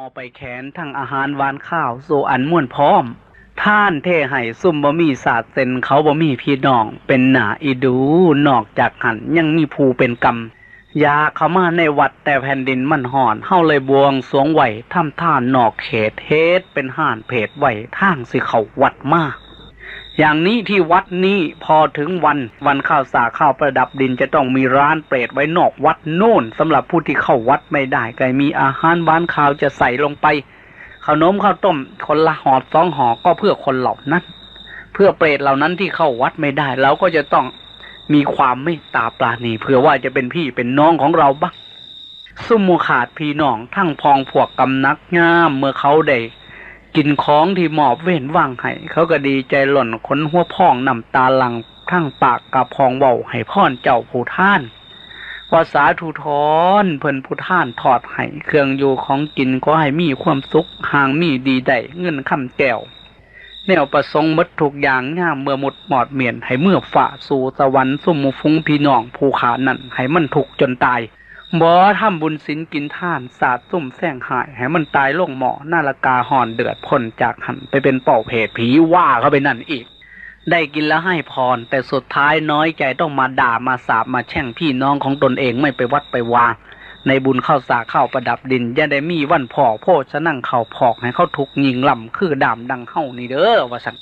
อไปแขนทั้งอาหารหวานข้าวโซอันม่วนพร้อม ท่านเทให้ซุ่มบ่มีศาสตร์เซนเขาบ่มีพี่น้อง เป็นหนาอีดูนอกจากหันยังมีภูเป็นกรรมยาเขามาในวัดแต่แผ่นดินมันห่อนเฮาเลยบวงสวงไหวทำท่านนอกเขตเฮ็ดเป็นห่านเพจไหวทางสิเขาวัดมาก อย่างนี้ที่วัดนี้พอถึงวันวันข้าวสาข้าวประดับดินจะต้องมีร้านเปรตไว้นอกวัดโน่นสำหรับผู้ที่เข้าวัดไม่ได้ก็มีอาหารบ้านข้าวจะใส่ลงไปขนมข้าวต้มคนละหอดสองหอก็เพื่อคนเหล่านั้น เพื่อเปรตเหล่านั้นที่เข้าวัดไม่ได้เราก็จะต้องมีความเมตตาปราณีเผื่อว่าจะเป็นพี่เป็นน้องของเราบ้างซุ่มหมูขาดพี่น้องทั้งพองพวกกำนักงามเมื่อเขาได้ กินของที่หมอบเว้นว่างให้เขาก็ดีใจหล่นขนหัวพองนำตาหลังทั้งปากกับพองเบาให้พ่อนเจ้าผู้ท่านว่าสาธุทอนเพิ่นผู้ท่านถอดให้เครื่องอยู่ของกินก็ให้มีความสุขห่างมีดีได้เงินคำแก้วแนวประสงค์มดทุกอย่างงามเมื่อหมดหมอดเมียนให้เมื่อฝ่าสู่สวรรค์สมมุฟุ้งพี่น้องผู้ขานั่นให้มันถูกจนตาย บ่ทำบุญศีลกินท่านสาดซุ่มแซงหายให้มันตายลงหมอหน้าละกาหอนเดือดพ้นจากหันไปเป็นเป่าเพศผีว่าเข้าไปนั่นอีก ได้กินแล้วให้พร แต่สุดท้ายน้อยใจต้องมาด่ามาสาบมาแช่งพี่น้องของตนเองไม่ไปวัดไปวาในบุญเข้าสาเข้าประดับดินย่าได้มีวันพอโพชะนั่งเข่าพอกให้เขาทุกยิงลำคือดามดังเฮ้านี่เด้อว่าสัน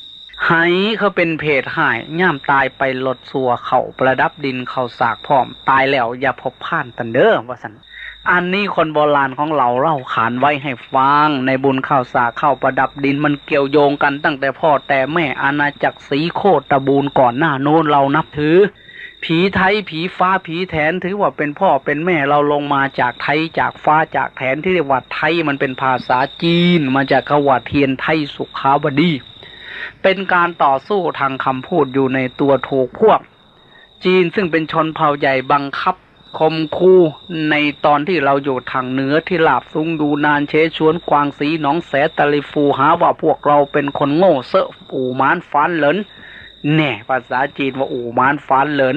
ไหเขาเป็นเพศหายย่ามตายไปลดสัวเขาประดับดินเขาสากพร้อม ตายแล้วอย่าพบผ่านตันเด้อว่าสันอันนี้คนโบราณของเราเล่าขานไว้ให้ฟัง ในบุญข้าวสากข้าวประดับดินมันเกี่ยวโยงกันตั้งแต่พ่อแต่แม่อาณาจักรสีโคตรบูรณ์ก่อนหน้าโน้นเรานับถือ ผีไทยผีฟ้าผีแถนถือว่าเป็นพ่อเป็นแม่เราลงมาจากไทยจากฟ้าจากแถนที่เรียกว่าไทยมันเป็นภาษาจีน มาจากคำว่าเทียนไทยสุขาวดี เป็นการต่อสู้ทางคำพูดอยู่ในตัวถูกพวก จีนซึ่งเป็นชนเผ่าใหญ่บังคับคมคูในตอนที่เราอยู่ทางเหนือที่ลาบซุงดูนานเชชวนกวางสีหนองแสตะลิฟูหาว่าพวกเราเป็นคนโง่เซอะอู่มานฟันเหลินแน่ภาษาจีนว่าอู่มานฟันเหลิน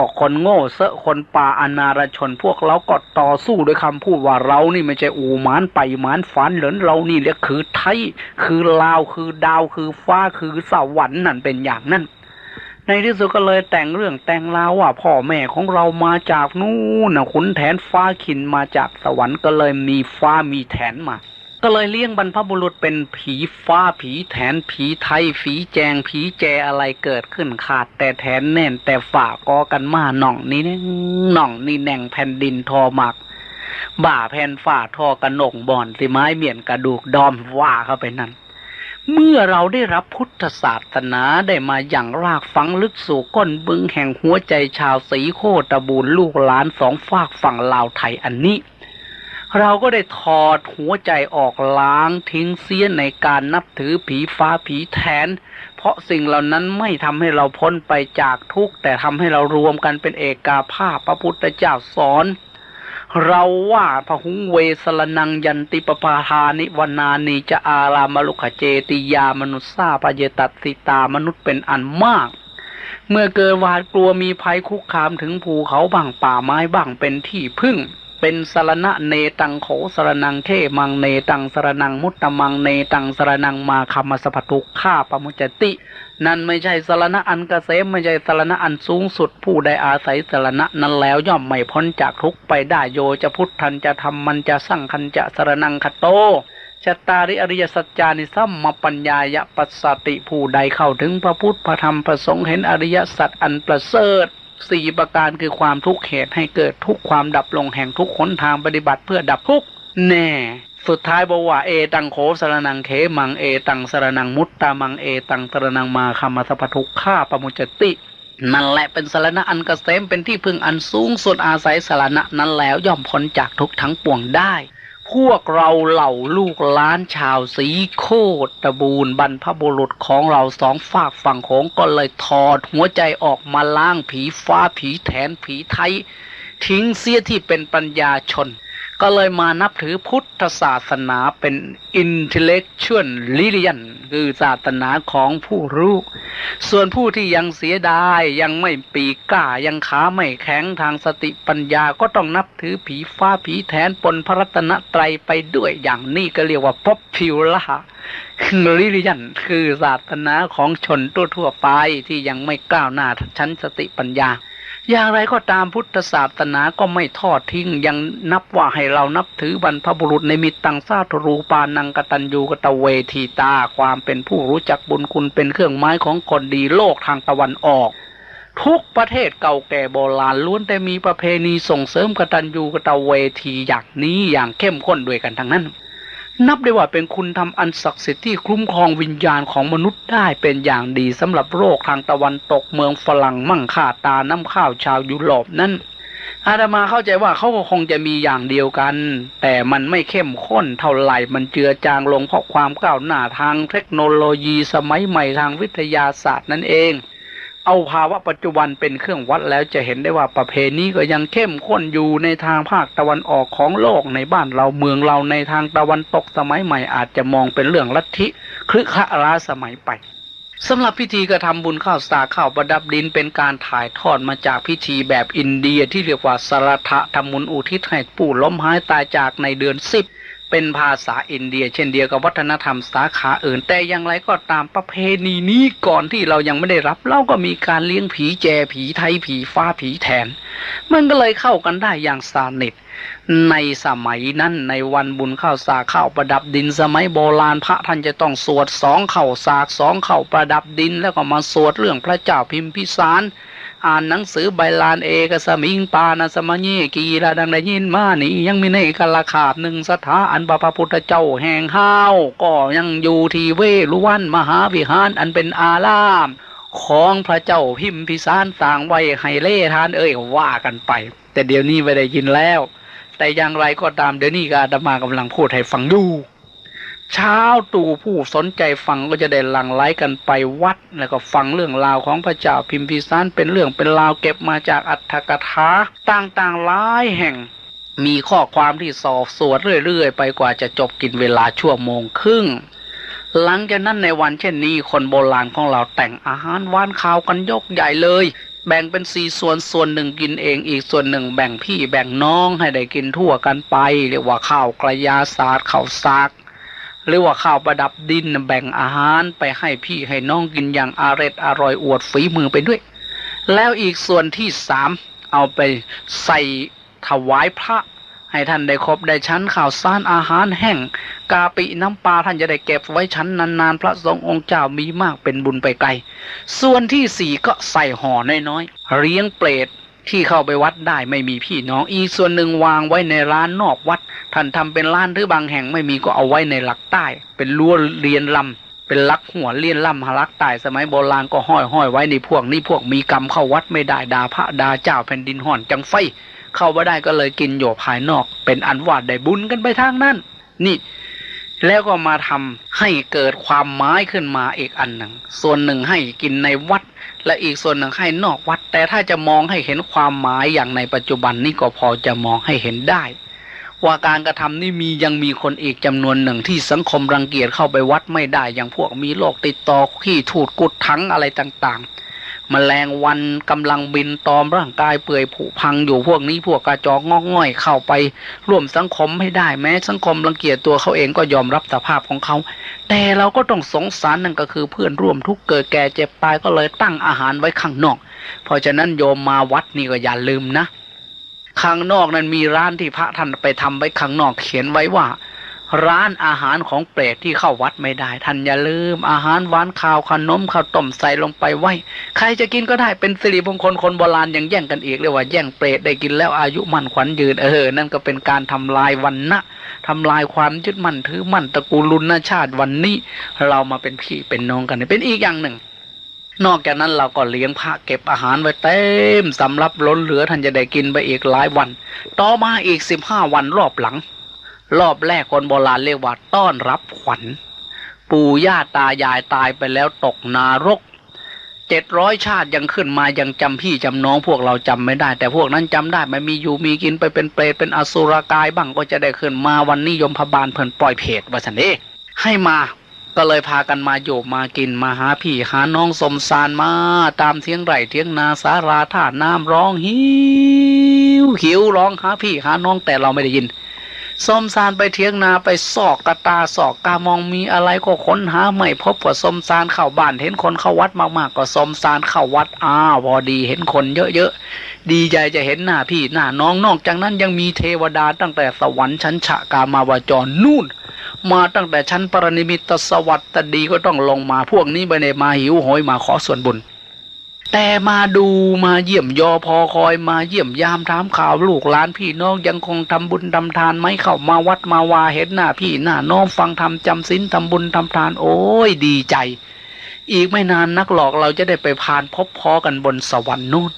วกคนโง่เซอะคนป่าอนารชนพวกเราก็ต่อสู้ด้วยคำพูดว่าเรานี่ไม่ใช่อูหมานไปหมานฝันเหลินเรานี่เรียกคือไทย คือลาวคือดาวคือฟ้าคือสวรรค์นั่นเป็นอย่างนั้นในที่สุดก็เลยแต่งเรื่องแต่งราวว่าพ่อแม่ของเรามาจากนู่นนะขุนแผนฟ้าขินมาจากสวรรค์ก็เลยมีฟ้ามีแถนมา ก็เลยเลี้ยงบรรพบุรุษเป็นผีฟ้าผีแถนผีไทยผีแจงผีแจอะไรเกิดขึ้นขาด แต่แถนแน่น แต่ฝ่ากอกันมาหน่องนี้นะหน่องนี่แหน่งแผ่นดินทอหมัก บ่าแผ่นฝ่าทอกระหนกบ่อนสิไม้เมียนกระดูกดอมว่าเข้าไปนั่นเมื่อเราได้รับพุทธศาสนาได้มาอย่างรากฝังลึกสู่ก้นบึงแห่งหัวใจชาวสีโคตรบูรลูกหลานสองฝากฝั่งลาวไทยอันนี้ เราก็ได้ถอดหัวใจออกล้างทิ้งเสียในการนับถือผีฟ้าผีแทน เพราะสิ่งเหล่านั้นไม่ทำให้เราพ้นไปจากทุกข์แต่ทำให้เรารวมกันเป็นเอกาภาพพระพุทธเจ้าสอน เราว่าพหุงเวสรนังยันติปปาทานิวนานีจะอารามลุขเจติยามนุษสาปเยตัสิตามนุษย์เป็นอันมากเมื่อเกิดหวาดกลัวมีภัยคุกคามถึงภูเขาบ้างป่าไม้บ้างเป็นที่พึ่ง เป็นสรณะเนตังโขสรนังเทมังเนตังสรนังมุตตะมังเนตังสรนังมาคำมสภทุกข้าปมุจติ นั่นไม่ใช่สรณะอันเกษมไม่ใช่สรณะอันสูงสุด ผู้ใดอาศัยสรณะนั้นแล้วย่อมไม่พ้นจากทุกไปได้โยจะพุทธันจะทำมันจะสั่งคันจะสรนังคโตชะตาริอริยสัจจานิสัมมาปัญญายะปัสสติผู้ใดเข้าถึงพระพุทธพระธรรมพระสงฆ์เห็นอริยสัจอันประเสริฐ สี่ประการคือความทุกข์เหตุให้เกิดทุกความดับลงแห่งทุกขนทางปฏิบัติเพื่อดับทุกแน่สุดท้ายบอกว่าเอตังโขสรนังเขมังเอตังสรนังมุตตามังเอตังสรนังมาคำมสัพทุกข้าปมุจตินั่นแหละเป็นสารณะอันเกษมเป็นที่พึ่งอันสูงสุดอาศัยสารณะนั้นแล้วย่อมพ้นจากทุกทั้งปวงได้ พวกเราเหล่าลูกล้านชาวสีโคตรบูนบรรพบุรุษของเราสองฝากฝั่งของก็เลยถอดหัวใจออกมาล้างผีฟ้าผีแถนผีไทย ทิ้งเสียที่เป็นปัญญาชน ก็เลยมานับถือพุทธศาสนาเป็น intellectual religion คือศาสนาของผู้รู้ ส่วนผู้ที่ยังเสียดาย ยังไม่ปีกล้า ยังขาไม่แข็งทางสติปัญญาก็ต้องนับถือผีฟ้าผีแทนปนพระรัตนตรัยไปด้วยอย่างนี้ก็เรียกว่าป๊อปพิวล่าลิลิยันคือศาสนาของชนทั่วๆไปที่ยังไม่ก้าวหน้าชั้นสติปัญญา อย่างไรก็ตามพุทธศาสนาก็ไม่ทอดทิ้งยังนับว่าให้เรานับถือบรรพบุรุษในมิตรตังซาตรูปานังกตัญญูกตเวทีตา ความเป็นผู้รู้จักบุญคุณเป็นเครื่องไม้ของคนดีโลกทางตะวันออก ทุกประเทศเก่าแก่โบราณล้วนแต่มีประเพณีส่งเสริมกตัญญูกตเวทีอย่างนี้อย่างเข้มข้นด้วยกันทั้งนั้น นับได้ว่าเป็นคุณทำอันศักดิ์สิทธิ์ที่คุ้มครองวิญญาณของมนุษย์ได้เป็นอย่างดีสำหรับโรคทางตะวันตกเมืองฝรั่งมั่งค่าตาน้ำข้าวชาวยุโรปนั้นอาตมาเข้าใจว่าเขาก็คงจะมีอย่างเดียวกัน แต่มันไม่เข้มข้นเท่าไหร่มันเจือจางลงเพราะความก้าวหน้าทางเทคโนโลยีสมัยใหม่ทางวิทยาศาสตร์นั่นเอง เอาภาวะปัจจุบันเป็นเครื่องวัดแล้วจะเห็นได้ว่าประเพณีก็ยังเข้มข้นอยู่ในทางภาคตะวันออกของโลกในบ้านเราเมืองเราในทางตะวันตกสมัยใหม่อาจจะมองเป็นเรื่องลัทธิคลึกขะราสมัยไปสำหรับพิธีกระทำบุญข้าวสาข้าวประดับดินเป็นการถ่ายทอดมาจากพิธีแบบอินเดียที่เรียกว่าสรทะทำบุญอุทิศให้ปู่ล้มหายตายจากในเดือนสิบ เป็นภาษาอินเดีย เช่นเดียวกับวัฒนธรรมสาขาอื่น แต่อย่างไรก็ตามประเพณีนี้ก่อนที่เรายังไม่ได้รับ เราก็มีการเลี้ยงผีแจผีไทยผีฟ้าผีแทน มันก็เลยเข้ากันได้อย่างสนิทในสมัยนั้นในวันบุญข้าวสากข้าวประดับดินสมัยโบราณพระท่านจะต้องสวดสองเข่าสากสองเข่าประดับดิน แล้วก็มาสวดเรื่องพระเจ้าพิมพิสาร อ่านหนังสือใบลานเอกสมิงปานาสมัญเยกีระดังได้ยินมานี่ยังมีในกาลขาบหนึ่งสถาอันพระพุทธเจ้าแห่งห้าวก็ยังอยู่ที่เวรุวันมหาวิหารอันเป็นอาราม ของพระเจ้าพิมพิสารต่างไว้ให้เล่ทานเอ่ยว่ากันไป แต่เดี๋ยวนี้ไม่ได้ยินแล้ว แต่อย่างไรก็ตามเดี๋ยวนี้กาตมากำลังพูดให้ฟังดู เช้าตู่ผู้สนใจฟังก็จะได้หลั่งไหลกันไปวัด แล้วก็ฟังเรื่องราวของพระเจ้าพิมพิสารเป็นเรื่องเป็นราวเก็บมาจากอัตถกถาต่างๆหลายแห่ง มีข้อความที่สอบสวดเรื่อยๆ ไปกว่าจะจบกินเวลาชั่วโมงครึ่ง หลังจากนั้นในวันเช่นนี้คนโบราณของเราแต่งอาหารหวานข้าวกันยกใหญ่เลยแบ่งเป็นสี่ส่วนส่วนหนึ่งกินเองอีกส่วนหนึ่งแบ่งพี่แบ่งน้องให้ได้กินทั่วกันไป เรียกว่าข้าวกระยาศาสตร์ข้าวซาก หรือว่าข้าวประดับดินแบ่งอาหารไปให้พี่ให้น้องกินอย่างอาร็ดอร่อยอวดฝีมือไปด้วย แล้วอีกส่วนที่สามเอาไปใส่ถวายพระ ให้ท่านได้ครบได้ชั้นข่าวสารอาหารแห้งกาปิน้ำปลาท่านจะได้เก็บไว้ชั้นนานๆ พระสงฆ์องค์เจ้ามีมากเป็นบุญไปไกล ส่วนที่สี่ก็ใส่ห่อน้อยๆเลี้ยงเปรต ที่เข้าไปวัดได้ไม่มีพี่น้อง อีส่วนหนึ่งวางไว้ในร้านนอกวัด ท่านทำเป็นร้านหรือบางแห่งไม่มีก็เอาไว้ในหลักใต้ เป็นรั้วเรียนลำเป็นลักหัวเลียนลำหลักใต้สมัยโบราณก็ห้อยห้อยไว้ในพวกนี้พวกมีกรรมเข้าวัดไม่ได้ดาพระดาเจ้าแผ่นดินห่อนจังไฟ เข้ามาได้ก็เลยกินอยู่ภายนอก เป็นอันว่าได้บุญกันไปทางนั้นนี่ แล้วก็มาทำให้เกิดความหมายขึ้นมาอีกอันหนึ่ง ส่วนหนึ่งให้กินในวัด และอีกส่วนหนึ่งให้นอกวัด แต่ถ้าจะมองให้เห็นความหมายอย่างในปัจจุบันนี่ก็พอจะมองให้เห็นได้ ว่าการกระทำนี่มียังมีคนอีกจำนวนหนึ่งที่สังคมรังเกียจเข้าไปวัดไม่ได้อย่างพวกมีโรคติดต่อขี้ถูดกุดทั้งอะไรต่างๆ มแมลงวันกำลังบินตอมร่างกายเปื่อยผุพังอยู่พวกนี้พวกกระจอกงอกง่อยเข้าไป ร่วมสังคมให้ได้แม้ สังคมรังเกียจตัวเขาเองก็ยอมรับสภาพของเขา แต่เราก็ต้องสงสารนั่นก็คือเพื่อนร่วมทุกข์เกิดแก่เจ็บตายก็เลยตั้งอาหารไว้ข้างนอก เพราะฉะนั้นโยมมาวัดนี่ก็อย่าลืมนะข้างนอกนั้นมีร้านที่พระท่านไปทำไว้ข้างนอกเขียนไว้ว่า ร้านอาหารของเปรตที่เข้าวัดไม่ได้ท่านอย่าลืม อาหารหวานข้าวขนมข้าวต้มใส่ลงไปไว้ ใครจะกินก็ได้เป็นสิริมงคลคนโบราณยังแย่งกันอีกเรียกว่าแย่งเปรตได้กินแล้วอายุมั่นขวัญยืนเออนั่นก็เป็นการทำลายวันนะทำลายความยึดมั่นถือมั่นตระกูลลุนชาติวันนี้ เรามาเป็นพี่เป็นน้องกันเป็นอีกอย่างหนึ่งนอกจากนั้นเราก็เลี้ยงพระเก็บอาหารไว้เต็มสำรับล้นเหลือท่านจะได้กินไปอีกหลายวัน ต่อมาอีกสิบห้าวันรอบหลัง รอบแรกคนโบราณเรียกว่าต้อนรับขวัญ ปู่ย่าตายายตายไปแล้วตกนารกเจ็ดร้อยชาติยังขึ้นมายังจำพี่จำน้องพวกเราจำไม่ได้ แต่พวกนั้นจำได้มันมีอยู่มีกินไปเป็นเปรตเป็นอสุรกายบ้างก็จะได้ขึ้นมาวันนี้ยมพบาลเพิ่นปล่อยเพจว่าสันเอให้มาก็เลยพากันมาโยบมากินมาหาพี่หาน้องสมสารมาตามเทียงไร่เทียงนาสาราท่าน้ำร้องหิวหิวร้องหาพี่หาน้องแต่เราไม่ได้ยิน สมสารไปเทียงนาไปสอกกระตาสอกกามองมีอะไรก็ค้นหาไม่พบก็สมสารเข้าบ้านเห็นคนเข้าวัดมากๆก็สมสารเข้าวัดอ้าวพอดีเห็นคนเยอะๆดีใจจะเห็นหน้าพี่หน้าน้องนอกจากนั้นยังมีเทวดาตั้งแต่สวรรค์ชั้นฉะกามาวจรนู่น มาตั้งแต่ชั้นปรนิมิตสวัสดีก็ต้องลงมาพวกนี้ไปในมาหิวโหยมาขอส่วนบุญ แต่มาดูมาเยี่ยมยอพอคอยมาเยี่ยมยามถามข่าวลูกหลานพี่น้องยังคงทำบุญทำทานไหมเข้ามาวัดมาวาเห็นหน้าพี่หน้าน้องฟังทำจำศีลทำบุญทำทานโอ้ยดีใจ อีกไม่นานนักหรอกเราจะได้ไปพานพบพอกันบนสวรรค์นู่น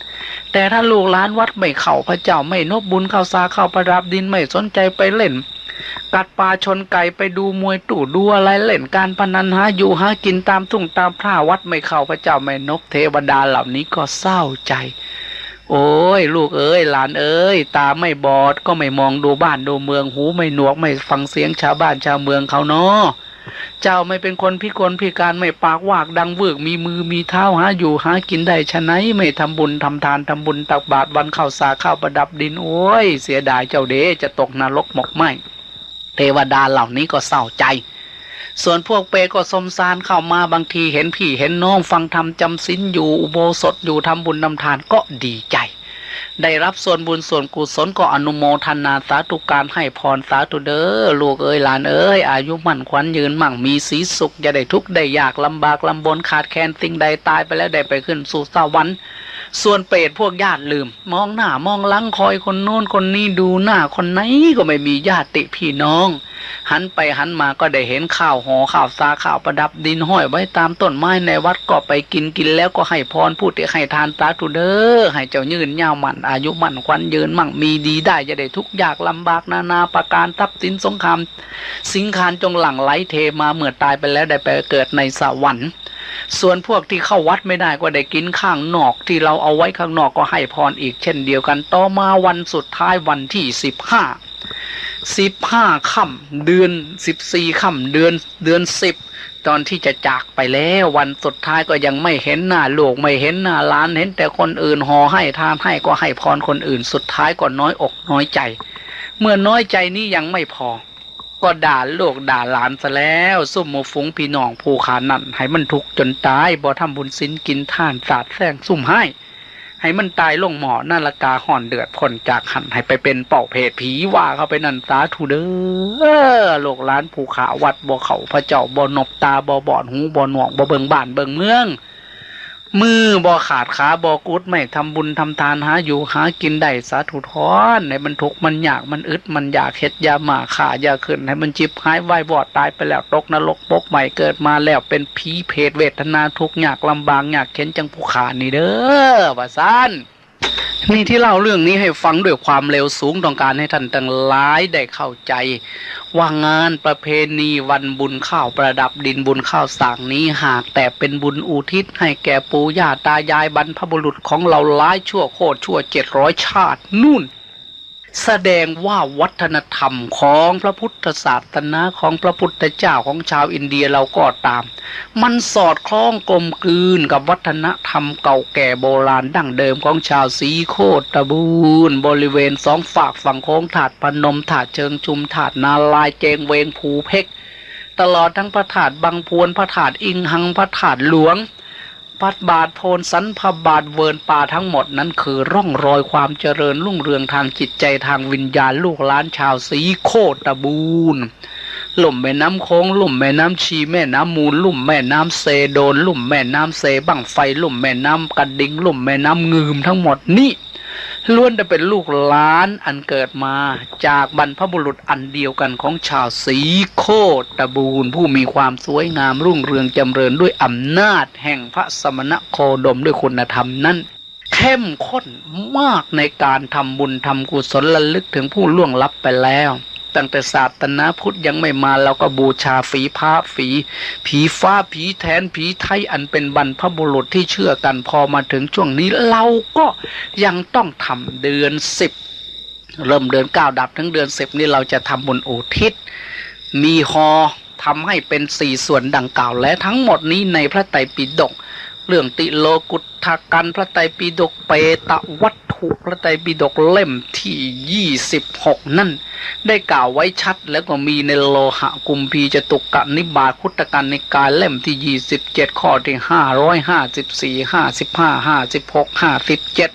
แต่ถ้าลูกหลานวัดไม่เข้าพระเจ้าไม่นบบุญเข้าสาเข้าประดับดินไม่สนใจไปเล่น กัดปลาชนไก่ไปดูมวยตู่ดูอะไรเล่นการพนันหาอยู่หากินตามทุ่งตามพระวัดไม่เข้าพระเจ้าไม่นบเทวดาเหล่านี้ก็เศร้าใจ โอ้ย ลูกเอ้ยหลานเอ้ย ตาไม่บอดก็ไม่มองดูบ้านดูเมืองหูไม่หนวกไม่ฟังเสียงชาวบ้านชาวเมืองเขาเนาะเจ้าไม่เป็นคนพิกลพิการไม่ปากวากดังเวิกมีมือมีเท้าหาอยู่หากินได้ชะไหนไม่ทำบุญทำทานทำบุญตักบาตรวันเข้าสาข้าประดับดินโอ้ย เสียดายเจ้าเดจะตกนรกหมกไหม เทวดาเหล่านี้ก็เศร้าใจ ส่วนพวกเปรตก็สมสารเข้ามาบางทีเห็นพี่เห็นน้องฟังธรรมจำศีลอยู่อุโบสถอยู่ทำบุญนำทานก็ดีใจ ได้รับส่วนบุญส่วนกุศลก็อนุโมทนาสาธุการให้พรสาธุเด้อลูกเอ้ยหลานเอ้ยอายุมั่นขวัญยืนมั่งมีสีสุขอย่าได้ทุกข์ได้ยากลำบากลำบนขาดแคลนสิ่งใดตายไปแล้วได้ไปขึ้นสู่สวรรค์ ส่วนเปรตพวกญาติลืม มองหน้ามองลังคอยคนโน้นคนนี้ดูหน้าคนไหนก็ไม่มีญาติพี่น้องหันไปหันมาก็ได้เห็นข้าวหอข้าวสาข้าวประดับดินห้อยไว้ตามต้นไม้ในวัดก็ไปกินกินแล้วก็ให้พรพูดให้ทานสาธุเด้อให้เจ้ายืนยาวมันอายุมันควันยืนมั่งมีดีได้จะได้ทุกข์ยากลำบากนานาประการทับสินสงครามสิงคารจงหลั่งไหลเทมาเมื่อตายไปแล้วได้ไปเกิดในสวรรค์ส่วนพวกที่เข้าวัดไม่ได้ก็ได้กินข้างนอกที่เราเอาไว้ข้างนอกก็ให้พรอีกเช่นเดียวกัน ต่อมาวันสุดท้ายวันที่สิบห้า สิบห้าค่ำเดือนสิบสี่ค่ำเดือนเดือนสิบตอนที่จะจากไปแล้ววันสุดท้ายก็ยังไม่เห็นหน้าลูกไม่เห็นหน้าหลานเห็นแต่คนอื่นหอให้ทานให้ก็ให้พรคนอื่นสุดท้ายก็น้อยอกน้อยใจ เมื่อน้อยใจนี้ยังไม่พอ ก็ด่าลูกด่าหลานซะแล้วซุ่มหมูฝูงพี่น้องผู้ขานั่นให้มันทุกข์จนตายบ่ทำบุญสินกินท่านสาดแซงซุ่มให้ ให้มันตายลงหมอนาฬกาห่อนเดือดพ่นจากหันให้ไปเป็นเป่าเพศผีว่าเขาไปนันสาทูเด้อลูกล้านภูขาวัดบ่เขาพระเจ้าบ่นบตาบ่บอดหูบ่หนวกบ่เบิงบ้านเบิงเมือง มือบ่ขาดขาบ่กุดไม่ทำบุญทำทานหาอยู่หากินได้สาธุทอนในบรรทุกมันอยากมันอึดมันอยากเฮ็ดยาหมาขายาขึ้นให้มันจิบหายวายบอดตายไปแล้วตกนรกปกใหม่เกิดมาแล้วเป็นผีเพศเวทนาทุกข์ยากลำบากอยากเข็นจังผู้ขานี่เด้อว่าซัน นี่ที่เล่าเรื่องนี้ให้ฟังด้วยความเร็วสูงต้องการให้ท่านทั้งหลายได้เข้าใจ ว่างานประเพณีวันบุญข้าวประดับดินบุญข้าวสางนี้หากแต่เป็นบุญอุทิศให้แก่ปู่ย่าตายายบรรพบุรุษของเราหลายชั่วโคตรชั่วเจ็ดร้อยชาตินู่น แสดงว่าวัฒนธรรมของพระพุทธศาสนาของพระพุทธเจ้าของชาวอินเดียเราก็ตาม มันสอดคล้องกลมกลืนกับวัฒนธรรมเก่าแก่โบราณดั้งเดิมของชาวสีโคตรบูรณ์บริเวณสองฝากฝั่งโค้งถาดพนมถาดเชิงชุมถาดนาลายเจงเวงภูเพกตลอดทั้งพระถาดบางพวนพระถาดอิงหังพระถาดหลวง พัดบาทโพนสันพบาทเวินป่าทั้งหมดนั้นคือร่องรอยความเจริญรุ่งเรืองทางจิตใจทางวิญญาณลูกหลานชาวสีโคตรบูนลุ่มแม่น้ำโค้งลุ่มแม่น้ำชีแม่น้ำมูลลุ่มแม่น้ำเซโดนลุ่มแม่น้ำเซบังไฟลุ่มแม่น้ำกระดิงลุ่มแม่น้ำงืมทั้งหมดนี่ ล้วนจะเป็นลูกหลานอันเกิดมาจากบรรพบุรุษอันเดียวกันของชาวสีโคตบูรผู้มีความสวยงามรุ่งเรืองจำเริญด้วยอำนาจแห่งพระสมณโคดมด้วยคุณธรรมนั้นเข้มข้นมากในการทำบุญทำกุศลระลึกถึงผู้ล่วงลับไปแล้ว ตั้งแต่ศาสนาพุทธยังไม่มาเราก็บูชาฝีพระฝี ผีฟ้าผีแทนผีไทยอันเป็นบรรพบุรุษที่เชื่อกันพอมาถึงช่วงนี้เราก็ยังต้องทำเดือนสิบเริ่มเดือนเก้าดับทั้งเดือนสิบนี่เราจะทำบุญอุทิศ มีฮอทำให้เป็นสี่ส่วนดังกล่าวและทั้งหมดนี้ในพระไตรปิฎกเรื่องติโลกุทากันพระไตรปิฎกเปตวัต ถุพระไตรปิฎกเล่มที่ยี่สิบหกนั่น ได้กล่าวไว้ชัดแล้วก็มีในโลหะกุมพีจตุกะนิบาตคุตกันในกายเล่มที่ยี่สิบเจ็ดข้อที่ห้าร้อยห้าสิบสี่ห้าสิบห้าห้าสิบหกห้าสิบเจ็ด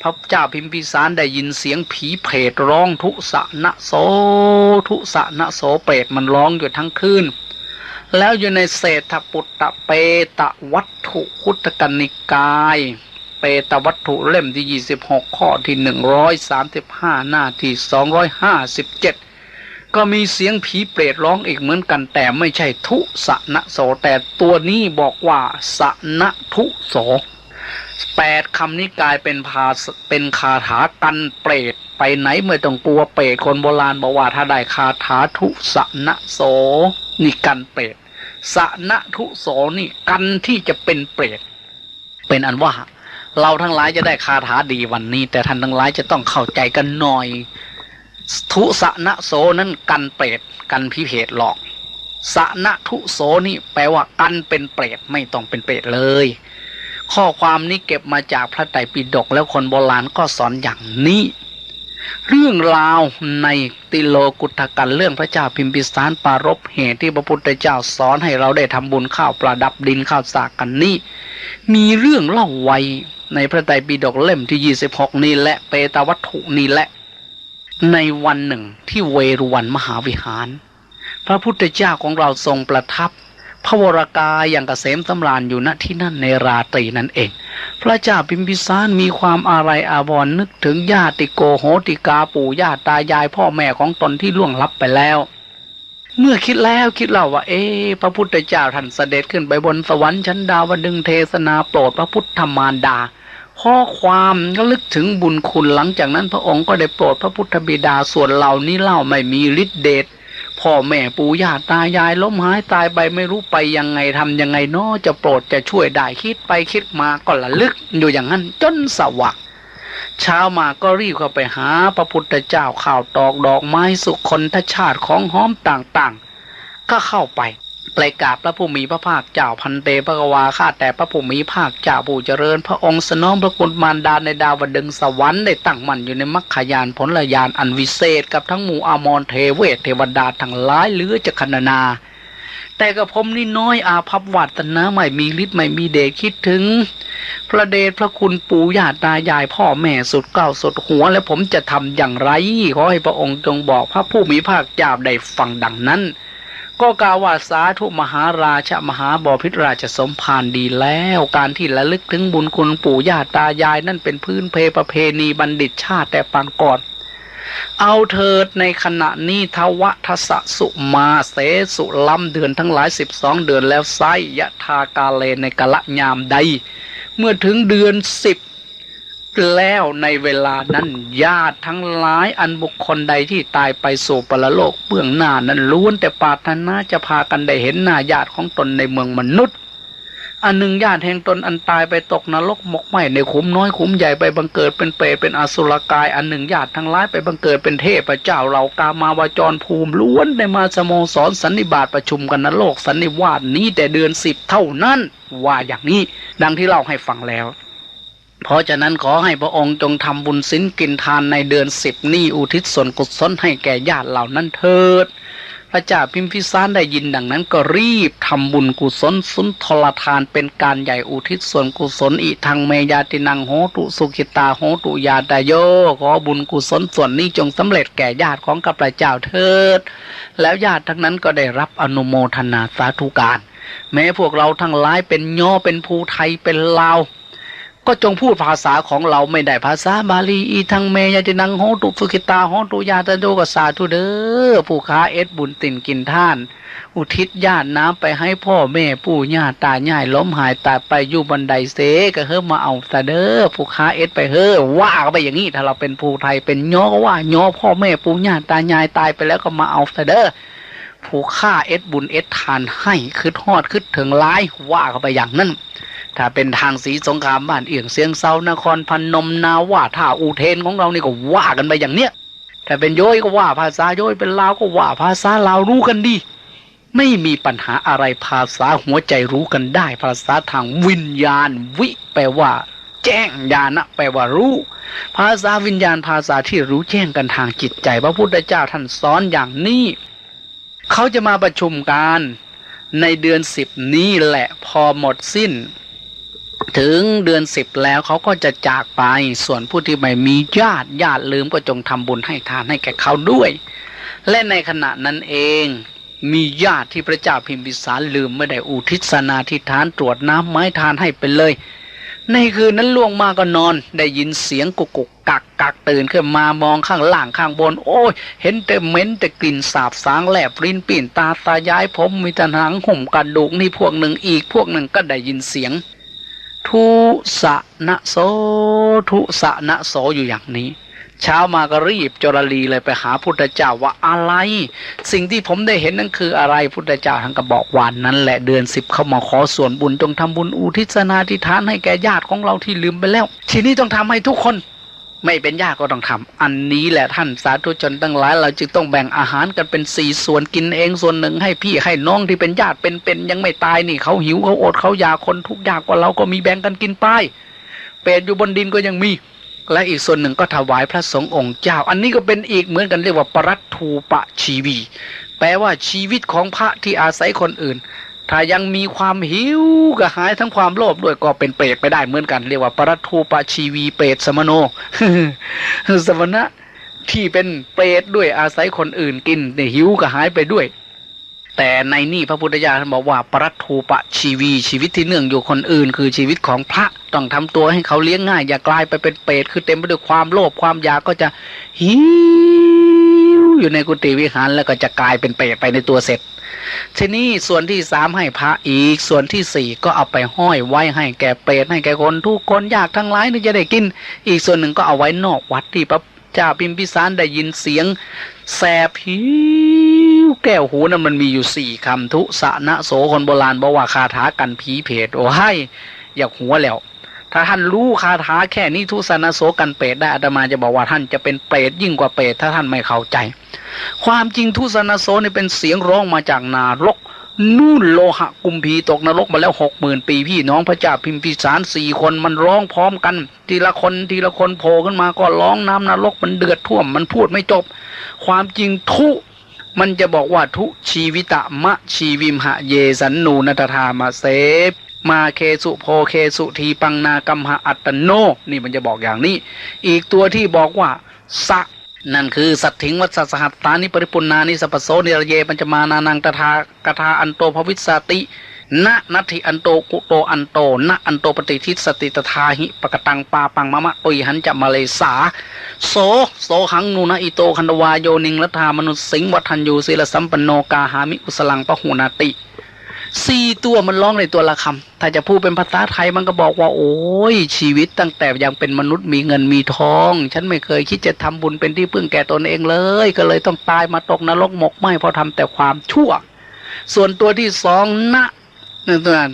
พระเจ้าพิมพิสารได้ยินเสียงผีเพรตร้องทุสะนะโสทุสะนะโสเปรตมันร้องอยู่ทั้งคืนแล้วอยู่ในเศรษฐปุตตะเปตะวัตถุคุตกันนิกาย เปตวัตถุเล่มที่ 26 ข้อที่ 135 หน้าที่ 257 ก็มีเสียงผีเปรตร้องอีกเหมือนกันแต่ไม่ใช่ทุสนะโส แต่ตัวนี้บอกว่าสนะทุโสแปดคำนี้กลายเป็นภาเป็นคาถากันเปรตไปไหนไม่ต้องกลัวเปรตคนโบราณบอกว่าถ้าได้คาถาทุสนะโสนี่กันเปรตสนะทุโสนี่กันที่จะเป็นเปรตเป็นอันว่า เราทั้งหลายจะได้คาถาดีวันนี้ แต่ท่านทั้งหลายจะต้องเข้าใจกันหน่อย ทุสนะโสนั้นกันเปรตกันพิเพศหลอกสนะทุโสนี่แปลว่ากันเป็นเปรตไม่ต้องเป็นเปรตเลย ข้อความนี้เก็บมาจากพระไตรปิฎกแล้วคนโบราณก็สอนอย่างนี้ เรื่องราวในติโลกุตกันเรื่องพระเจ้าพิมพิสารปารบเหตุที่พระพุทธเจ้าสอนให้เราได้ทำบุญข้าวประดับดินข้าวสากกันนี้มีเรื่องเล่าไว้ ในพระไตรปิฎกเล่มที่26นี้และเปตวัตถุนี้และ ในวันหนึ่งที่เวรุวันมหาวิหาร พระพุทธเจ้าของเราทรงประทับ พระวรากายอย่างเกษมสำราญอยู่ณที่นั่นในราตรีนั่นเอง พระเจ้าพิมพิสารมีความอาลัยอาวรณ์นึกถึงญาติโกโหติกาปู่ย่าตายายพ่อแม่ของตนที่ล่วงลับไปแล้วเมื่อคิดแล้วคิดเล่าว่า เอ๊พระพุทธเจ้าท่านเสด็จขึ้นไปบนสวรรค์ชั้นดาวดึงเทศนาโปรดพระพุทธมารดา ข้อความก็ลึกถึงบุญคุณหลังจากนั้นพระองค์ก็ได้โปรดพระพุทธบิดาส่วนเหล่านี้เล่าไม่มีฤทธิเดชพ่อแม่ปู่ย่าตายายล้มหายตายไปไม่รู้ไปยังไงทำยังไงเนาะจะโปรดจะช่วยได้คิดไปคิดมาก็ระลึกอยู่อย่างนั้นจนสว่างเช้ามาก็รีบเข้าไปหาพระพุทธเจ้าข่าวตอกดอกไม้สุคนทชาติของหอมต่างๆ ก็เข้าไป ไปกราบพระผู้มีพระภาคเจ้าพันเตพระกวาข้าแต่พระผู้มีภาคเจ้าผู้เจริญ พระองค์สนองพระคุณมารดาในดาวดึงสวรรค์ได้ตั้งมั่นอยู่ในมรรคยานผลยานอันวิเศษกับทั้งหมู่อามรเทเวศเทวดาทั้งหลายเหลือจะคณนา แต่กระผมนี่น้อยอาภัพวัตนะไม่มีฤทธิ์ไม่มีเดชคิดถึง พระเดชพระคุณปู่ย่าตายายพ่อแม่สุดเก้าสุดหัว และผมจะทำอย่างไรขอให้พระองค์จงบอกพระผู้มีภาคเจ้าได้ฟังดังนั้น ก็กล่าวว่าสาธุมหาราชมหาบอพิตรราชสมภารดีแล้ว การที่ระลึกถึงบุญคุณปู่ย่าตายายนั่นเป็นพื้นเพประเพณีบัณฑิตชาติแต่ปางก่อน เอาเถิดในขณะนี้ทวทสสุมาเสสุลำเดือนทั้งหลายสิบสองเดือนแล้วไซยะทากาเลในกะละยามใด เมื่อถึงเดือนสิบ แล้วในเวลานั้นญาติทั้งหลายอันบุคคลใดที่ตายไปสู่ปรโลกเบื้องหน้านั้นล้วนแต่ปาถนาจะพากันได้เห็นหน้าญาติของตนในเมืองมนุษย์ อันหนึ่งญาติแห่งตนอันตายไปตกนรกหมกไหมในขุมน้อยขุมใหญ่ไปบังเกิดเป็นเปรตเป็นอสุรกาย อันหนึ่งญาติทั้งหลายไปบังเกิดเป็นเทพเจ้าเรากามาวาจรภูมิล้วนได้มาสโมสรสันนิบาตประชุมกันนโลกสันนิวาสนี้แต่เดือนสิบเท่านั้นว่าอย่างนี้ดังที่เล่าให้ฟังแล้ว เพราะฉะนั้นขอให้พระองค์จงทำบุญสินกินทานในเดือนสิบนี้อุทิศส่วนกุศลให้แก่ญาติเหล่านั้นเถิด พระเจ้าพิมพิสารได้ยินดังนั้นก็รีบทำบุญกุศลสุนทรทานเป็นการใหญ่อุทิศส่วนกุศลอีทางเมยาตินังโหตุสุขิตาโหตุยาตาโยขอบุญกุศลส่วนนี้จงสำเร็จแก่ญาติของข้าพเจ้าเถิด แล้วญาติทั้งนั้นก็ได้รับอนุโมทนาสาธุการ แม้พวกเราทั้งหลายเป็นย่อเป็นภูไทยเป็นลาว ก็จงพูดภาษาของเราไม่ได้ภาษาบาลีอีทังเมยตินังโหตุสุขิตาโหตุยาตะโดกสาธุเด้อผู้ค้าเอ็ดบุญตินกินท่าน อุทิศญาติน้ำไปให้พ่อแม่ปู่ย่าตายายล้มหายตายไปอยู่บันไดเสก็เฮ้มาเอาซะเด้อผู้ค้าเอ็ดไปเฮ้อว่าก็ไปอย่างนี้ถ้าเราเป็นผู้ไทยเป็นย่อก็ว่าย่อพ่อแม่ปู่ย่าตายายตายไปแล้วก็มาเอาซะเด้อผู้ฆ่าเอ็ดบุญเอ็ดทานให้คืดทอดคืดถึงร้ายว่าก็ไปอย่างนั้น ถ้าเป็นทางสีสงครามบ้านเอียงเสียงเซานครพนมนาว่าท่าอูเทนของเรานี่ก็ว่ากันไปอย่างเนี้ยถ้าเป็นย้อยก็ว่าภาษาย้อยเป็นลาวก็ว่าภาษาลาวรู้กันดี ไม่มีปัญหาอะไรภาษาหัวใจรู้กันได้ ภาษาทางวิญญาณวิ แปลว่า แจ้งญาณะแปลว่ารู้ ภาษาวิญญาณภาษาที่รู้แจ้งกันทางจิตใจ พระพุทธเจ้าท่านสอนอย่างนี้เขาจะมาประชุมกันในเดือนสิบนี้แหละพอหมดสิ้น ถึงเดือนสิบแล้วเขาก็จะจากไป ส่วนผู้ที่ไม่มีญาติญาติลืมก็จงทำบุญให้ทานให้แก่เขาด้วย และในขณะนั้นเอง มีญาติที่พระเจ้าพิมพิสารลืมไม่ได้อุทิศนาทิฐานตรวจน้ำไม้ทานให้ไปเลย ในคืนนั้นล่วงมาก็นอน ได้ยินเสียงกุกกุกกักกักตื่นขึ้นมามองข้างล่างข้างบน โอ้ยเห็นแต่เหม็นแต่กลิ่นสาบสางแหลบรินปิ่นตาตาย้ายผมมีต่หนังห่มกระดูกนี่พวกหนึ่งอีกพวกหนึ่งก็ได้ยินเสียง ทุสะนะโสทุสะนะโสอยู่อย่างนี้ เช้ามาก็รีบจรลีเลยไปหาพุทธเจ้าว่าอะไร สิ่งที่ผมได้เห็นนั่นคืออะไรพุทธเจ้าท่านก็บอกวันนั้นแหละเดือนสิบเข้ามาขอส่วนบุญจงทำบุญอุทิศนาทิฐานให้แก่ญาติของเราที่ลืมไปแล้ว ทีนี้ต้องทำให้ทุกคน ไม่เป็นญาติก็ต้องทำอันนี้แหละท่านสาธุชนทั้งหลาย เราจึงต้องแบ่งอาหารกันเป็นสี่ส่วนกินเองส่วนหนึ่งให้พี่ให้น้องที่เป็นญาติเป็นๆยังไม่ตายนี่เขาหิวเขาอดเขาอยากคนทุกข์ยากกว่าเราก็มีแบ่งกันกินไปเปรตอยู่บนดินก็ยังมี และอีกส่วนหนึ่งก็ถวายพระสงฆ์องค์เจ้า อันนี้ก็เป็นอีกเหมือนกันเรียกว่าปรัตทูปะชีวี แปลว่าชีวิตของพระที่อาศัยคนอื่น ถ้ายังมีความหิวกระหายทั้งความโลภด้วยก็เป็นเปรตไปได้เหมือนกัน เรียกว่าปรัตูปะชีวีเปรตสมโน สมณะที่เป็นเปรตด้วยอาศัยคนอื่นกินเนี่ยหิวกระหายไปด้วย แต่ในนี่พระพุทธเจ้าท่านบอกว่าปรัตูปะชีวีชีวิตที่เนื่องอยู่คนอื่น คือชีวิตของพระต้องทำตัวให้เขาเลี้ยงง่าย อย่ากลายไปเป็นเปรตคือเต็มไปด้วยความโลภความอยากก็จะหิวอยู่ในกุฏิวิหารแล้วก็จะกลายเป็นเปรตไปในตัวเสร็จ ทีนี้ส่วนที่สามให้พระอีก ส่วนที่สี่ก็เอาไปห้อยไว้ให้แก่เปรตให้แก่คนทุกคนยากทั้งหลายนี่จะได้กิน อีกส่วนหนึ่งก็เอาไว้นอกวัดที่พระเจ้าพิมพิสารได้ยินเสียง แสบหิวแก้วหูนั้นมันมีอยู่สี่คำทุสะนะโสคนโบราณบอกว่าคาถากันผีเพศโอ้ให้อยากหัวแล้ว ถ้าท่านรู้คาถาแค่นี้ทุสนโสกันเปรตได้อาตมาจะบอกว่าท่านจะเป็นเปรตยิ่งกว่าเปรตถ้าท่านไม่เข้าใจ ความจริงทุสนโสนี่เป็นเสียงร้องมาจากนารกนู่นโลหะกุมพีตกนรกมาแล้วหกหมื่นปีพี่น้องพระเจ้าพิมพิสารสี่คนมันร้องพร้อมกัน ทีละคนทีละคนโผล่ขึ้นมาก็ร้องน้ำนรกมันเดือดท่วมมันพูดไม่จบ ความจริงทุมันจะบอกว่าทุชีวิตะมะชีวิมหะเยสันนูนัตถามาเสพ มาเคสุโพเคสุทีปังนากัมหะอัตโน นี่มันจะบอกอย่างนี้ อีกตัวที่บอกว่า สะ นั่นคือสัตถิงวัสสหัตตานิปริปุณนานิสัพโสนิรเยปัญจมานานังตถากถาอันโตภวิสสติณนัตถิอันโตกุโตอันโตณอันโตปฏิทิสติตถาหิปกตังปาปังมะมะตุยหันจะมาเลสา โสโสหังนูนะอิโตคันวายโยนิงละธามนุษสิงวัฒนยูศิลสัมปันโนกาหามิอุสลังปะหูนาติ สี่ตัวมันร้องในตัวละคำถ้าจะพูดเป็นภาษาไทยมันก็บอกว่า โอ้ย ชีวิตตั้งแต่ยังเป็นมนุษย์มีเงินมีทอง ฉันไม่เคยคิดจะทำบุญเป็นที่พึ่งแก่ตนเองเลย ก็เลยต้องตายมาตกนรกหมกไหมเพราะทำแต่ความชั่ว ส่วนตัวที่สองนะนั่นตัวนั้น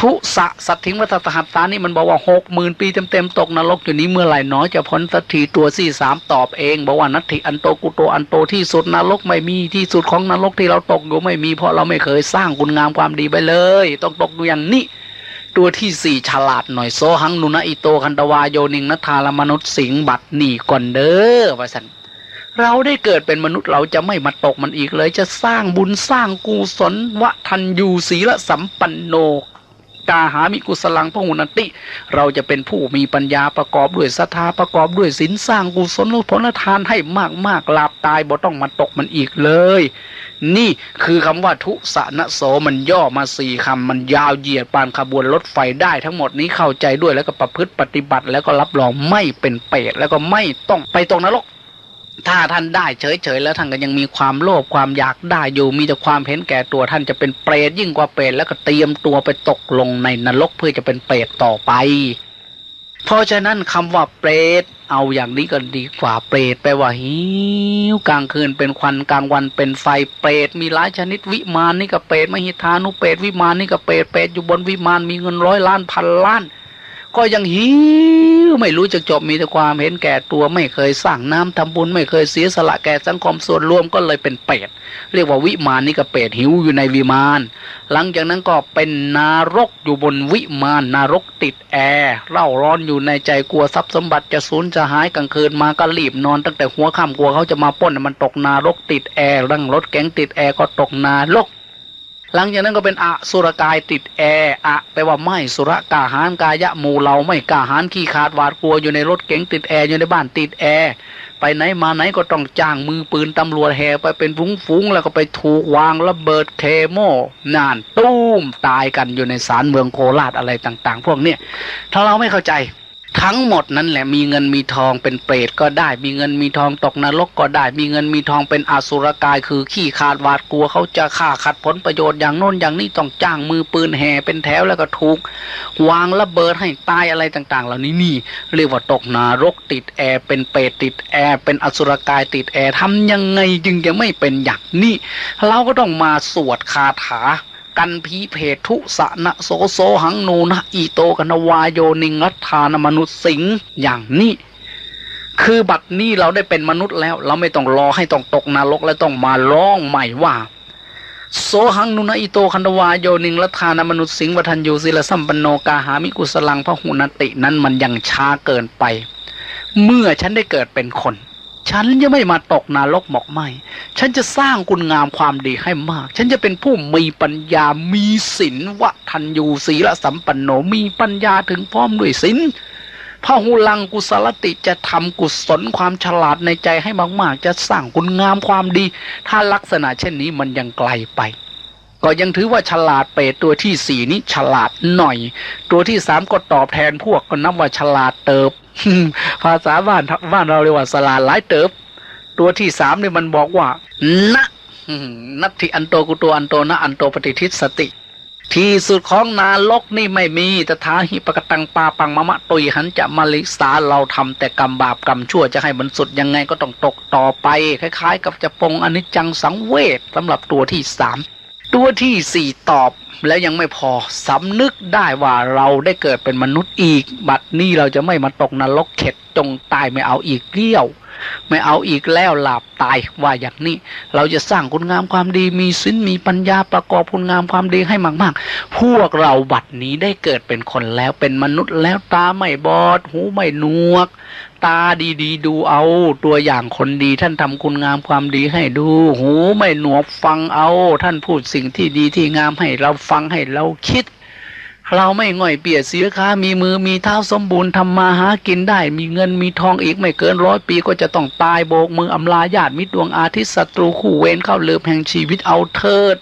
ทุสะสัตถิงวัตตหัตตานี่มันบอกว่าหกหมื่นปีเต็มๆตกนรกอยู่นี้เมื่อไหร่หนอยจะพ้นสักทีตัวสี่สามตอบเองบอกว่านัตถิอันโตกุโตอันโตที่สุดนรกไม่มีที่สุดของนรกที่เราตกอยู่ไม่มีเพราะเราไม่เคยสร้างคุณงามความดีไปเลย ต้องตกอยู่อย่างนี้ตัวที่สี่ฉลาดหน่อยโซหังนุนะอิโตคันตวาโยนิงนัทธาลมนุษย์สิงบัดหนีก่อนเด้อว่าสันเราได้เกิดเป็นมนุษย์เราจะไม่มาตกมันอีกเลย จะสร้างบุญสร้างกุศลวะทันยูศีละสัมปันโน กาหามิกุสลังพหุนันติ เราจะเป็นผู้มีปัญญาประกอบด้วยศรัทธาประกอบด้วยศีลสร้างกุศลผลทานให้มากมากๆลาบตายบ่ต้องมาตกมันอีกเลย นี่คือคำว่าทุสนะโสมันย่อมาสี่คำมันยาวเหยียดปานขบวนรถไฟได้ทั้งหมดนี้เข้าใจด้วยแล้วก็ประพฤติปฏิบัติแล้วก็รับรองไม่เป็นเปรตแล้วก็ไม่ต้องไปตรงนรก ถ้าท่านได้เฉยๆแล้วท่านก็ยังมีความโลภความอยากได้อยู่มีแต่ความเห็นแก่ตัวท่านจะเป็นเปรตยิ่งกว่าเปรตแล้วก็เตรียมตัวไปตกลงในนรกเพื่อจะเป็นเปรตต่อไป เพราะฉะนั้นคำว่าเปรตเอาอย่างนี้ก็ดีกว่าเปรตแปลว่าหิวกลางคืนเป็นควันกลางวันเป็นไฟเปรตมีหลายชนิดวิมานนี่ก็เปรตมหิทานุเปรตวิมานนี่ก็เปรตเปรตอยู่บนวิมานมีเงินร้อยล้านพันล้าน ก็ยังหิวไม่รู้จะจบมีแต่ความเห็นแก่ตัวไม่เคยสร้างน้ำทำบุญไม่เคยเสียสละแก่สังคมส่วนรวมก็เลยเป็นเปรตเรียกว่าวิมานนี่ก็เปรตหิวอยู่ในวิมานหลังจากนั้นก็เป็นนารกอยู่บนวิมานนารกติดแอร์เร่าร้อนอยู่ในใจกลัวทรัพย์สมบัติจะสูญจะหายกลางคืนมาก็รีบนอนตั้งแต่หัวค่ำกลัวเขาจะมาป้นมันตกนารกติดแอร์นั่งรถแก๊งติดแอร์ก็ตกนารก หลังจากนั้นก็เป็นอสุรกายติดแอร์อะแปลว่าไม่สุรกาหารกายะหมูเราไม่กาหารขี้ขาดหวาดกลัวอยู่ในรถเก๋งติดแอร์อยู่ในบ้านติดแอร์ไปไหนมาไหนก็ต้องจ้างมือปืนตำรวจแห่ไปเป็นฟุ้งๆแล้วก็ไปถูกวางระเบิดเคโมนานตุ้มตายกันอยู่ในศาลเมืองโคราชอะไรต่าง ๆ พวกเนี้ยถ้าเราไม่เข้าใจ ทั้งหมดนั้นแหละมีเงินมีทองเป็นเปรตก็ได้ มีเงินมีทองตกนรกก็ได้ มีเงินมีทองเป็นอสุรกาย คือขี้ขาดหวาดกลัวเขาจะฆ่าขัดผลประโยชน์อย่างโน้นอย่างนี้ต้องจ้างมือปืนแห่เป็นแถวแล้วก็ถูก วางระเบิดให้ตายอะไรต่าง ๆ เหล่านี้นี่เรียกว่าตกนรกติดแอร์เป็นเปรตติดแอร์เป็นอสุรกายติดแอร์ทำยังไงจึงจะไม่เป็นอย่างนี้เราก็ต้องมาสวดคาถา กันพีเพทุสะนะโสโสหังนูนะอีโตกันนวายโยนิงรัฐานมนุษย์สิงอย่างนี้คือบัดนี้เราได้เป็นมนุษย์แล้ว เราไม่ต้องรอให้ต้องตกนรกและต้องมาร้องใหม่ว่า โสหังนุนะอิโตคันวายโยนิงรัฐานมนุษย์สิงวัฒนยูศิลสัมปันโนกาหามิกุสลังพระหุนตินั้นมันยังช้าเกินไป เมื่อฉันได้เกิดเป็นคน ฉันจะไม่มาตกนรกหมอกไหมฉันจะสร้างคุณงามความดีให้มาก ฉันจะเป็นผู้มีปัญญา มีศีลวะทันยูศีลสัมปันโน มีปัญญาถึงพร้อมด้วยศีลพระหูลังกุศลติจะทำกุศลความฉลาดในใจให้มาก ๆ จะสร้างคุณงามความดี ถ้าลักษณะเช่นนี้มันยังไกลไป ก็ยังถือว่าฉลาดเปรตตัวที่สี่นี้ฉลาดหน่อย ตัวที่สามก็ตอบแทนพวกก็นับว่าฉลาดเติบ ภาษาบ้านบ้านเราเรียกว่าสลาดหลายเติบ ตัวที่สามเนี่ยมันบอกว่านะนัตถิอันโตกุตัวอันโตนะอันโตปฏิทิสติ ที่สุดของนาลกนี่ไม่มีตถาหิปกตังปาปังมะมะตุยหันจะมาลิสาเราทำแต่กรรมบาปกรรมชั่วจะให้มันสุดยังไงก็ต้องตกต่อไป คล้าย ๆ กับจะปงอนิจจังสังเวชสำหรับตัวที่สาม ตัวที่สี่ตอบแล้วยังไม่พอสำนึกได้ว่าเราได้เกิดเป็นมนุษย์อีก บัดนี้เราจะไม่มาตกนรกเข็ดจงตายไม่เอาอีกเลี้ยว ไม่เอาอีกแล้วหลับตายว่าอย่างนี้ เราจะสร้างคุณงามความดีมีศีลมีปัญญาประกอบคุณงามความดีให้มากๆ พวกเราบัดนี้ได้เกิดเป็นคนแล้วเป็นมนุษย์แล้วตาไม่บอด หูไม่หนวก ตาดีๆดูเอาตัวอย่างคนดีท่านทำคุณงามความดีให้ดู หูไม่หนวกฟังเอา ท่านพูดสิ่งที่ดีที่งามให้เราฟังให้เราคิด เราไม่ง่อยเปียกเสียค้ามีมือมีเท้าสมบูรณ์ทำมาหากินได้ มีเงินมีทองอีกไม่เกินร้อยปีก็จะต้องตายโบกมืออำลาญาติมิตรดวงอาทิตย์ศัตรูคู่เวรเข้าเลือบแห่งชีวิตเอาเถิด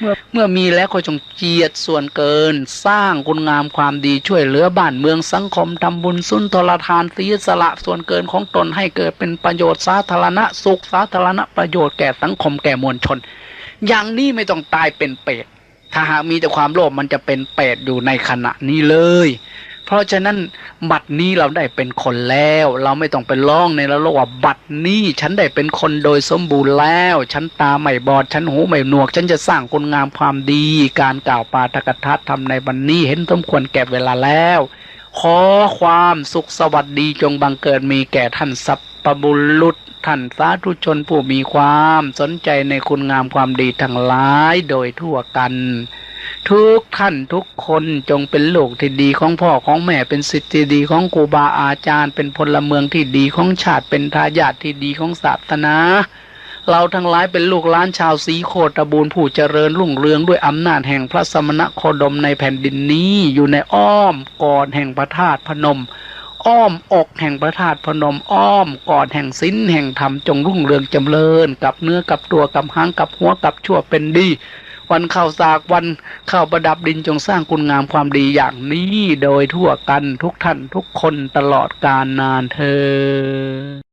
เมื่อเมื่อมีแล้วก็จงเจียดส่วนเกิน สร้างคุณงามความดีช่วยเหลือบ้านเมืองสังคมทำบุญสุนทรทานเสียสละส่วนเกินของตนให้เกิดเป็นประโยชน์สาธารณะสุขสาธารณะประโยชน์แก่สังคมแก่มวลชน อย่างนี้ไม่ต้องตายเป็นเปรต ถ้าหากมีแต่ความโลภมันจะเป็นเปรตอยู่ในขณะนี้เลย เพราะฉะนั้นบัดนี้เราได้เป็นคนแล้ว เราไม่ต้องไปร้องในแล้วว่าบัดนี้ ฉันได้เป็นคนโดยสมบูรณ์แล้ว ฉันตาไม่บอด ฉันหูไม่หนวก ฉันจะสร้างคุณงามความดี การกล่าวปาฐกถาทำในบันนี้เห็นสมควรแก่เวลาแล้ว ขอความสุขสวัสดีจงบังเกิดมีแก่ท่านสัพ ปบุรุษท่านสาธุชนผู้มีความสนใจในคุณงามความดีทั้งหลายโดยทั่วกัน ทุกท่านทุกคนจงเป็นลูกที่ดีของพ่อของแม่เป็นสิทธิที่ดีของครูบาอาจารย์ เป็นพลเมืองที่ดีของชาติเป็นทายาทที่ดีของศาสนาเราทั้งหลายเป็นลูกหล้านชาวสีโคตรบูรผู้เจริญรุ่งเรืองด้วยอำนาจแห่งพระสมณโคดมในแผ่นดินนี้อยู่ในอ้อมกอดแห่งพระธาตุพนม อ้อมอกแห่งพระธาตุพนมอ้อมกอดแห่งศีลแห่งธรรมจงรุ่งเรืองจำเริญ กับเนื้อกับตัวกับหางกับหัวกับชั่วเป็นดี วันเข้าสากวันเข้าประดับดินจงสร้างคุณงามความดีอย่างนี้โดยทั่วกันทุกท่านทุกคนตลอดกาลนานเธอ